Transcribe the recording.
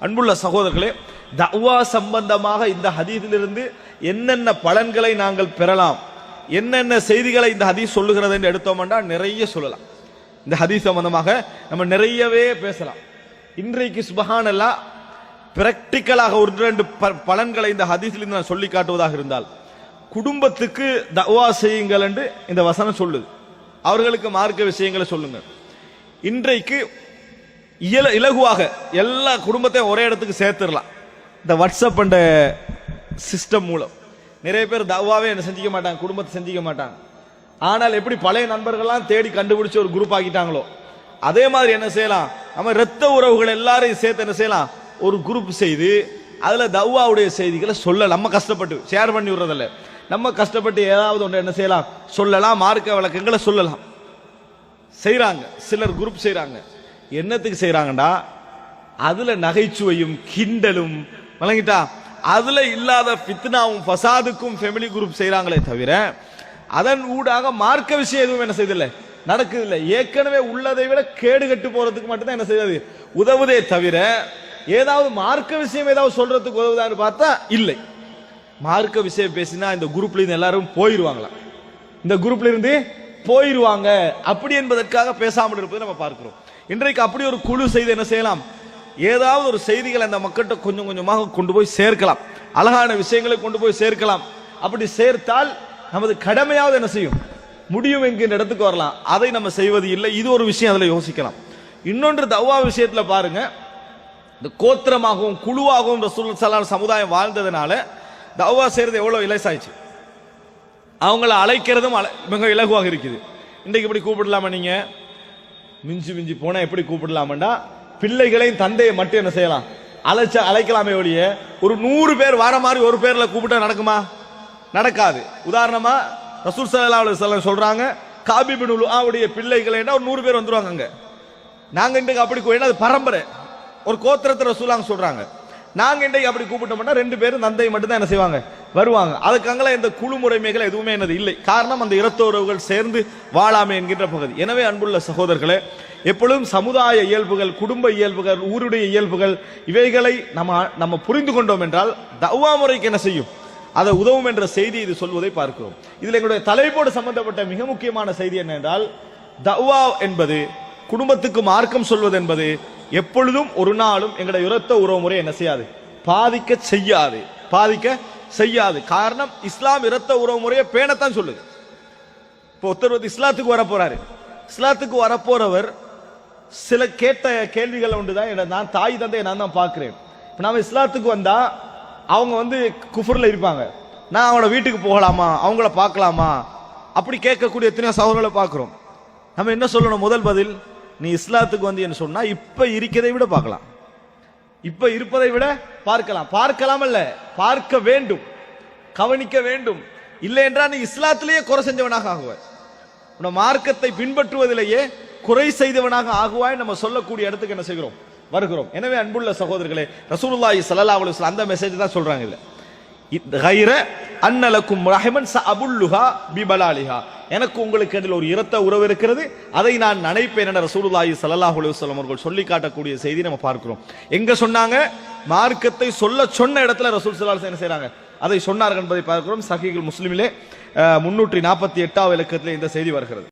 அன்புள்ள சகோதரர்களே தவா சம்பந்தமாக இந்த ஹதீஸிலிருந்து என்னென்ன பலன்களை நாங்கள் பெறலாம் என்னென்ன செய்திகளை இந்த ஹதீஸ் சொல்லுகிறது என்று எடுத்தோம்னா நிறைய சொல்லலாம். இந்த ஹதீஸ் சம்பந்தமாக நம்ம நிறையவே பேசலாம். இன்றைக்கு சுபஹானல்லா பிராக்டிக்கலாக ஒரு ரெண்டு ப- பலன்களை இந்த ஹதீஸ்லேருந்து நான் சொல்லி காட்டுவதாக இருந்தால் குடும்பத்துக்கு தவா செய்யுங்கள் என்று இந்த வசனம் சொல்லுது. அவர்களுக்கு மார்க்க விஷயங்களை சொல்லுங்கள். இன்றைக்கு இயல இலகுவாக எல்லா குடும்பத்தையும் ஒரே இடத்துக்கு சேர்த்துடலாம். இந்த வாட்ஸ்அப் அண்ட் சிஸ்டம் மூலம். நிறைய பேர் தவாவே என்ன செஞ்சிக்க மாட்டாங்க குடும்பத்தை செஞ்சிக்க மாட்டாங்க. ஆனால் எப்படி பழைய நண்பர்கள்லாம் தேடி கண்டுபிடிச்சு ஒரு குரூப் ஆக்கிட்டாங்களோ அதே மாதிரி என்ன செய்யலாம்? நம்ம இரத்த உறவுகள் எல்லாரையும் சேர்த்து என்ன செய்யலாம்? ஒரு குரூப் செய்து அதில் தவ்வாவுடைய செய்திகளை சொல்ல நம்ம கஷ்டப்பட்டு ஷேர் பண்ணி விடுறதில்ல. நம்ம கஷ்டப்பட்டு ஏதாவது ஒன்று என்ன செய்யலாம்? சொல்லலாம். மார்க்க விளக்கங்களை சொல்லலாம். செய்கிறாங்க சிலர் குரூப் செய்கிறாங்க என்னத்துக்கு செய்யறாங்கடா அதுல நகைச்சுவையும் கிண்டலும் வழங்கிட்டா? அதுல இல்லாத பித்னாவும் ஃபசாதுக்கும் ஃபெமிலி குரூப் செய்யறாங்களே தவிர அதன் ஊடாக மார்க்க விஷயம் எதுவும் என்ன செய்தில்லை? நடக்குது இல்லை ஏற்கனவே உள்ளதை விட கேடு கட்டு போறதுக்கு மட்டும்தான் என்ன செய்யாது உதவுதே தவிர ஏதாவது மார்க்க விஷயம் ஏதாவது சொல்றதுக்கு உதவுதான்னு பார்த்தா இல்லை. மார்க்க விஷயம் பேசினா இந்த குரூப்ல இருந்து எல்லாரும் போயிருவாங்களாம் இந்த குரூப்ல இருந்து போயிருவாங்க. அப்படி என்பதற்காக பேசாமல் இருப்பதை நம்ம பார்க்கிறோம். இன்றைக்கு அப்படி ஒரு குழு செய்து என்ன செய்யலாம்? ஏதாவது ஒரு செய்திகளை அந்த மக்கள்கிட்ட கொஞ்சம் கொஞ்சமாக கொண்டு போய் சேர்க்கலாம். அழகான விஷயங்களை கொண்டு போய் சேர்க்கலாம். அப்படி சேர்த்தால் நமது கடமையாவது என்ன செய்யும்? முடியும் என்கின்ற இடத்துக்கு வரலாம். அதை நம்ம செய்வது இல்லை. இது ஒரு விஷயம் அதில் யோசிக்கலாம். இன்னொன்று தவ்வா விஷயத்தில் பாருங்க. இந்த கோத்திரமாகவும் குழுவாகவும் இந்த சூழல் சமுதாயம் வாழ்ந்ததுனால தவ்வா செய்யறது எவ்வளோ இலசாயிச்சு அவங்கள அழைக்கிறதும் மிக இலகுவாக இருக்குது. இன்றைக்கு இப்படி கூப்பிடலாமா நீங்கள் மிஞ்சி மிஞ்சி போனா எப்படி கூப்பிடலாமண்டா? பிள்ளைகளையும் தந்தையை மட்டும் என்ன செய்யலாம்? அழைச்ச அழைக்கலாமே ஒழிய ஒரு நூறு பேர் வர மாதிரி ஒரு பேர்ல கூப்பிட்டா நடக்குமா? நடக்காது. உதாரணமா ரசூல் சல்லா அலுவலம் சொல்றாங்க காபி பின் உலுஆவுடைய பிள்ளைகளை ஒரு நூறு பேர் வந்துருவாங்க அங்க. நாங்க இன்றைக்கு அப்படி ஏன்னா அது பரம்பரை. ஒரு கோத்திரத்தை ரசூலாங்க சொல்றாங்க. நாங்க இன்றைக்கு அப்படி கூப்பிட்டோம்னா ரெண்டு பேரும் தந்தை மட்டும் தான் என்ன செய்வாங்க? வருவாங்க. அதுக்காகலாம் இந்த குழு முறைமைகள் எதுவுமே என்னது இல்லை. காரணம் அந்த இரத்த உறவுகள் சேர்ந்து வாழாமை என்கின்ற பகுதி. எனவே அன்புள்ள சகோதரர்களே எப்பொழுதும் சமுதாய இயல்புகள் குடும்ப இயல்புகள் ஊருடைய இயல்புகள் இவைகளை நம்ம நம்ம புரிந்து கொண்டோம் என்றால் தவ்வா முறைக்கு என்ன செய்யும்? அதை உதவும் என்ற செய்தி இது சொல்வதை பார்க்கிறோம். இதில் எங்களுடைய தலைப்போடு சம்பந்தப்பட்ட மிக முக்கியமான செய்தி என்னென்றால் தவ்வா என்பது குடும்பத்துக்கு மார்க்கம் சொல்வது என்பது எப்பொழுதும் ஒரு நாளும் எங்களுடைய இரத்த உறவு முறை என்ன செய்யாது? பாதிக்க செய்யாது. பாதிக்க செய்யாது. காரணம் இஸ்லாம் இரத்த உறவு முறையை பேணத்தான் சொல்லுது. இப்போ ஒருத்தர் வந்து இஸ்லாத்துக்கு வர போறாரு. இஸ்லாத்துக்கு வரப்போறவர் சில கேட்ட கேள்விகள் உண்டுதான் என்ன- நான் தாய் தந்தையை நான் தான் பார்க்குறேன். இப்போ நாம் இஸ்லாத்துக்கு வந்தால் அவங்க வந்து குஃபரில் இருப்பாங்க. நான் அவங்களோட வீட்டுக்கு போகலாமா? அவங்கள பார்க்கலாமா? அப்படி கேட்கக்கூடிய எத்தனையோ சகோதரர்களை பார்க்குறோம். நம்ம என்ன சொல்லணும்? முதல் பதில் நீ இஸ்லாத்துக்கு வந்து என்ன சொன்னா இப்ப இருக்கிறதை விட பார்க்கலாம். இப்ப இருப்பதை விட பார்க்கலாம். பார்க்கலாம் அல்ல பார்க்க வேண்டும். கவனிக்க வேண்டும். இல்லை என்றால் நீ இஸ்லாத்திலேயே குறை செஞ்சவனாக ஆகுவாய். உன மார்க்கத்தை பின்பற்றுவதிலேயே குறை செய்தவனாக ஆகுவாய் நம்ம சொல்லக்கூடிய இடத்துக்கு என்ன செய்கிறோம்? வருகிறோம். எனவே அன்புள்ள சகோதரர்களே ரசூலுல்லாஹி சல்லல்லாஹு அலைஹி வஸல்லம் அந்த மெசேஜ் தான் சொல்றாங்க இல்ல கைர அன்னலக்கும் ரஹமன் அபுல்லுஹா பிபலாலிஹா. எனக்கு உங்களுக்கு அதில் ஒரு இரத்த உறவு இருக்கிறது. அதை நான் நினைப்பேன் என ரசூலுல்லாஹி சல்லாஹ் அலுவலம் அவர்கள் சொல்லி காட்டக்கூடிய செய்தி நம்ம பார்க்கிறோம். எங்க சொன்னாங்க? மார்க்கத்தை சொல்ல சொன்ன இடத்துல ரசூல் ஸல்லல்லாஹு என்ன செய்யறாங்க அதை சொன்னார்கள் என்பதை பார்க்கிறோம். சஹீஹுல் முஸ்லிமிலே முன்னூற்றி நாற்பத்தி எட்டாவது இலக்கத்தில் இந்த செய்தி வருகிறது.